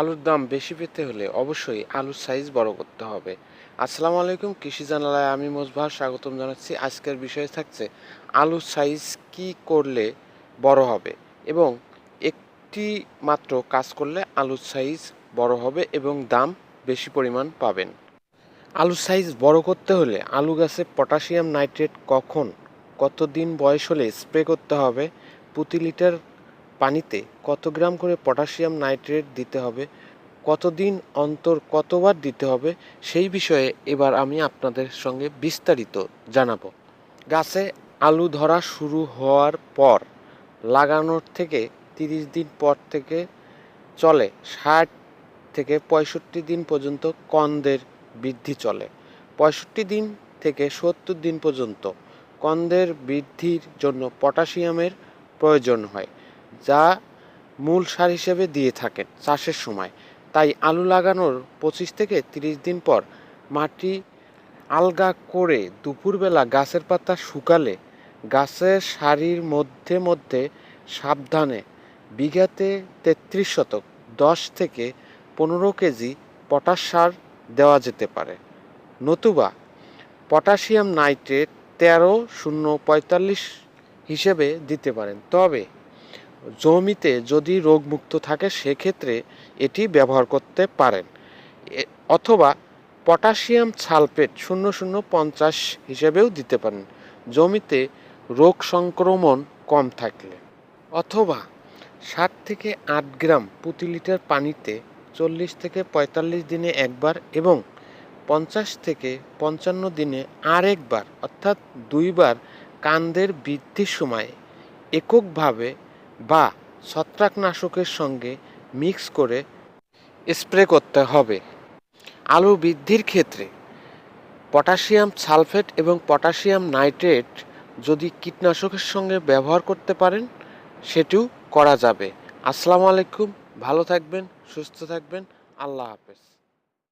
আলুর দাম বেশি পেতে হলে অবশ্যই আলুর সাইজ বড় করতে হবে। আসসালামু আলাইকুম, কৃষি জানালায় আমি মোজবাহ, স্বাগতম জানাচ্ছি। আজকের বিষয় থাকছে, আলুর সাইজ কি করলে বড় হবে এবং একটি মাত্র কাজ করলে আলুর সাইজ বড় হবে এবং দাম বেশি পরিমাণ পাবেন। আলুর সাইজ বড় করতে হলে আলু গাছে পটাশিয়াম নাইট্রেট কখন, কতদিন বয়স হলে স্প্রে করতে হবে, প্রতি লিটার পানিতে কত গ্রাম করে পটাশিয়াম নাইট্রেট দিতে হবে, কতদিন অন্তর কতবার দিতে হবে, সেই বিষয়ে এবার আমি আপনাদের সঙ্গে বিস্তারিত জানাব। গাছে আলু ধরা শুরু হওয়ার পর লাগানোর থেকে তিরিশ দিন পর থেকে চলে, ষাট থেকে পঁয়ষট্টি দিন পর্যন্ত কন্দের বৃদ্ধি চলে। পঁয়ষট্টি দিন থেকে সত্তর দিন পর্যন্ত কন্দের বৃদ্ধির জন্য পটাশিয়ামের প্রয়োজন হয়। যা মূল সার হিসেবে দিয়ে থাকেন চাষের সময়। তাই আলু লাগানোর পঁচিশ থেকে তিরিশ দিন পর মাটি আলগা করে দুপুরবেলা গাছের পাতা শুকালে গাছের সারির মধ্যে মধ্যে সাবধানে বিঘাতে তেত্রিশ শতক, দশ থেকে পনেরো কেজি পটাশ সার দেওয়া যেতে পারে। নতুবা পটাশিয়াম নাইট্রেট তেরো শূন্য পঁয়তাল্লিশ হিসেবে দিতে পারেন। তবে জমিতে যদি রোগমুক্ত থাকে, সেক্ষেত্রে এটি ব্যবহার করতে পারেন। অথবা পটাশিয়াম সালফেট শূন্য শূন্য পঞ্চাশ হিসেবেও দিতে পারেন। জমিতে রোগ সংক্রমণ কম থাকলে। অথবা সাত থেকে আট গ্রাম প্রতি লিটার পানিতে চল্লিশ থেকে পঁয়তাল্লিশ দিনে একবার এবং পঞ্চাশ থেকে পঞ্চান্ন দিনে আরেকবার, অর্থাৎ দুইবার কান্দের বৃদ্ধির সময় এককভাবে বা ছত্রাকনাশকের সঙ্গে মিক্স করে স্প্রে করতে হবে। আলু বৃদ্ধির ক্ষেত্রে পটাশিয়াম সালফেট এবং পটাশিয়াম নাইট্রেট যদি কীটনাশকের সঙ্গে ব্যবহার করতে পারেন, সেটিও করা যাবে। আসসালামু আলাইকুম, ভালো থাকবেন, সুস্থ থাকবেন, আল্লাহ হাফেজ।